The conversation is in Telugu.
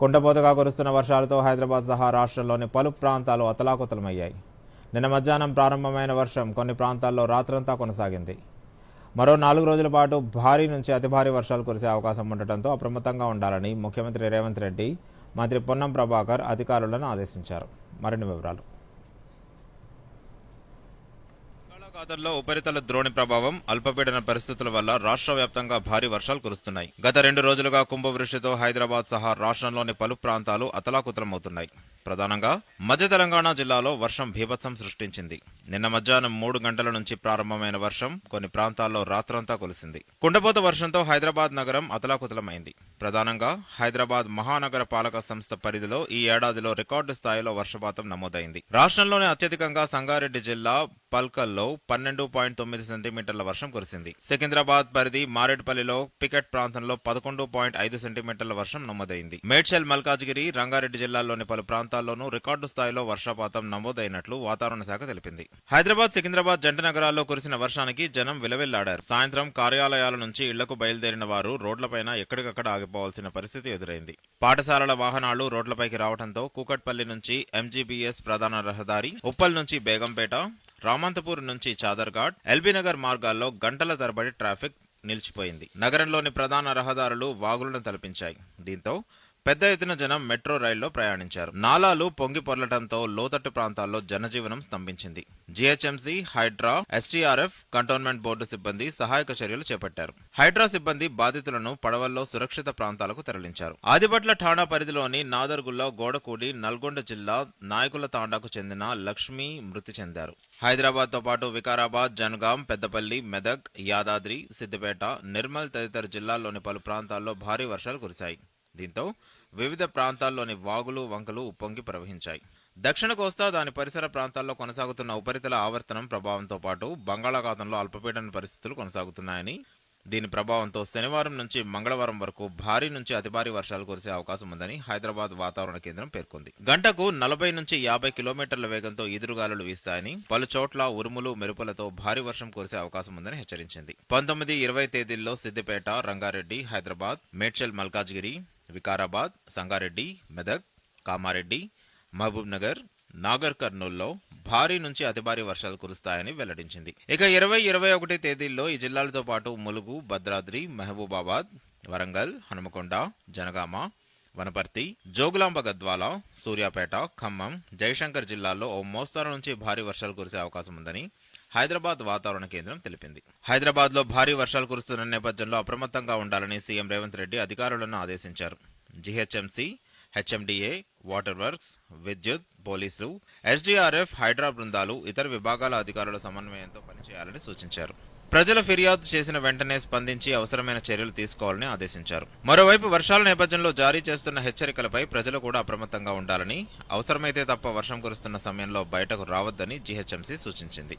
కుండపోతగా కురుస్తున్న వర్షాలతో హైదరాబాద్ సహా రాష్ట్రంలోని పలు ప్రాంతాలు అతలాకుతలమయ్యాయి. నిన్న మధ్యాహ్నం ప్రారంభమైన వర్షం కొన్ని ప్రాంతాల్లో రాత్రంతా కొనసాగింది. మరో నాలుగు రోజుల పాటు భారీ నుంచి అతి భారీ వర్షాలు కురిసే అవకాశం ఉండటంతో అప్రమత్తంగా ఉండాలని ముఖ్యమంత్రి రేవంత్ రెడ్డి మంత్రి పొన్నం ప్రభాకర్ అధికారులను ఆదేశించారు. మరిన్ని వివరాలు. బంగాళాఖాతంలో ఉపరితల ద్రోణి ప్రభావం అల్పపీడన పరిస్థితుల వల్ల రాష్ట్ర వ్యాప్తంగా భారీ వర్షాలు కురుస్తున్నాయి. గత రెండు రోజులుగా కుంభవృష్టితో హైదరాబాద్ సహా రాష్ట్రంలోని పలు ప్రాంతాలు అతలాకుతలమవుతున్నాయి. ప్రధానంగా మధ్య తెలంగాణ జిల్లాలో వర్షం భీభత్సం సృష్టించింది. నిన్న మధ్యాహ్నం మూడు గంటల నుంచి ప్రారంభమైన వర్షం కొన్ని ప్రాంతాల్లో రాత్రంతా కులిసింది. కుండపోత వర్షంతో హైదరాబాద్ నగరం అతలాకుతలమైంది. ప్రధానంగా హైదరాబాద్ మహానగర పాలక సంస్థ పరిధిలో ఈ ఏడాదిలో రికార్డు స్థాయిలో వర్షపాతం నమోదైంది. రాష్ట్రంలోనే అత్యధికంగా సంగారెడ్డి జిల్లా పల్కల్లో పన్నెండు పాయింట్ తొమ్మిది సెంటీమీటర్ల వర్షం కురిసింది. సికింద్రాబాద్ పరిధి మారేడ్పల్లిలో పికెట్ ప్రాంతంలో పదకొండు పాయింట్ ఐదు సెంటీమీటర్ల వర్షం నమోదైంది. మేడ్చల్ మల్కాజ్గిరి రంగారెడ్డి జిల్లాల్లోని పలు ప్రాంతాల్లోనూ రికార్డు స్థాయిలో వర్షపాతం నమోదైనట్లు వాతావరణ శాఖ తెలిపింది. హైదరాబాద్ సికింద్రాబాద్ జంట నగరాల్లో కురిసిన వర్షానికి జనం విలవిల్లాడారు. సాయంత్రం కార్యాలయాల నుంచి ఇళ్ళకు బయలుదేరిన వారు రోడ్లపైన ఎక్కడికక్కడ ఆగిపోవాల్సిన పరిస్థితి ఎదురైంది. పాఠశాలల వాహనాలు రోడ్లపైకి రావడంతో కూకట్పల్లి నుంచి ఎంజీబీఎస్ ప్రధాన రహదారి ఉప్పల్ నుంచి బేగంపేట రామంతపూర్ నుంచి చాదర్ఘాట్ ఎల్బీనగర్ మార్గాల్లో గంటల తరబడి ట్రాఫిక్ నిలిచిపోయింది. నగరంలోని ప్రధాన రహదారులు వాగులను తలపించాయి. దీంతో పెద్ద ఎత్తున జనం మెట్రో రైల్లో ప్రయాణించారు. నాలాలు పొంగి పొర్లటంతో లోతట్టు ప్రాంతాల్లో జనజీవనం స్తంభించింది. GHMC Hydraa STRF cantonment board సిబ్బంది సహాయక చర్యలు చేపట్టారు. హైడ్రా సిబ్బంది బాధితులను పడవల్లో సురక్షిత ప్రాంతాలకు తరలించారు. ఆదిబట్ల ఠాణా పరిధిలోని నాదర్గుల్లో గోడకూడి నల్గొండ జిల్లా నాయకుల తాండాకు చెందిన లక్ష్మి మృతి చెందారు. హైదరాబాద్తో పాటు వికారాబాద్ జనగాం పెద్దపల్లి మెదక్ యాదాద్రి సిద్దిపేట నిర్మల్ తదితర జిల్లాల్లోని పలు ప్రాంతాల్లో భారీ వర్షాలు కురిశాయి. దీంతో వివిధ ప్రాంతాల్లోని వాగులు వంకలు ఉప్పొంగి ప్రవహించాయి. దక్షిణ కోస్తా దాని పరిసర ప్రాంతాల్లో కొనసాగుతున్న ఉపరితల ఆవర్తనం ప్రభావంతో పాటు బంగాళాఖాతంలో అల్పపీడన పరిస్థితులు కొనసాగుతున్నాయని దీని ప్రభావంతో శనివారం నుంచి మంగళవారం వరకు భారీ నుంచి అతి భారీ వర్షాలు కురిసే అవకాశం ఉందని హైదరాబాద్ వాతావరణ కేంద్రం పేర్కొంది. గంటకు నలభై నుంచి యాభై కిలోమీటర్ల వేగంతో ఈదురుగాలులు వీస్తాయని పలు చోట్ల ఉరుములు మెరుపులతో భారీ వర్షం కురిసే అవకాశం ఉందని హెచ్చరించింది. పంతొమ్మిది ఇరవై తేదీల్లో సిద్దిపేట రంగారెడ్డి హైదరాబాద్ మేడ్చల్ మల్కాజ్గిరి వికారాబాద్ సంగారెడ్డి మెదక్ కామారెడ్డి మహబూబ్ నగర్ నాగర్ కర్నూల్లో భారీ నుంచి అతి భారీ వర్షాలు కురుస్తాయని వెల్లడించింది. ఇక ఇరవై ఇరవై ఒకటి తేదీల్లో ఈ జిల్లాలతో పాటు ములుగు భద్రాద్రి మహబూబాబాద్ వరంగల్ హనుమకొండ జనగామ వనపర్తి జోగులాంబ గద్వాల సూర్యాపేట ఖమ్మం జయశంకర్ జిల్లాల్లో ఓ మోస్తరు నుంచి భారీ వర్షాలు కురిసే అవకాశం ఉందని హైదరాబాద్ వాతావరణ కేంద్రం తెలిపింది. హైదరాబాద్లో భారీ వర్షాలు కురుస్తున్న నేపథ్యంలో అప్రమత్తంగా ఉండాలని సీఎం రేవంత్ రెడ్డి అధికారులను ఆదేశించారు. జీహెచ్ఎంసీ హెచ్ఎండిఏ వాటర్ వర్క్స్ విద్యుత్ పోలీసు ఎస్డీఆర్ఎఫ్ హైడ్రా బృందాలు ఇతర విభాగాల అధికారుల సమన్వయంతో పనిచేయాలని సూచించారు. ప్రజల ఫిర్యాదు చేసిన వెంటనే స్పందించి అవసరమైన చర్యలు తీసుకోవాలని ఆదేశించారు. మరోవైపు వర్షాల నేపథ్యంలో జారీ చేస్తున్న హెచ్చరికలపై ప్రజలు కూడా అప్రమత్తంగా ఉండాలని అవసరమైతే తప్ప వర్షం కురుస్తున్న సమయంలో బయటకు రావద్దని జీహెచ్ఎంసీ సూచించింది.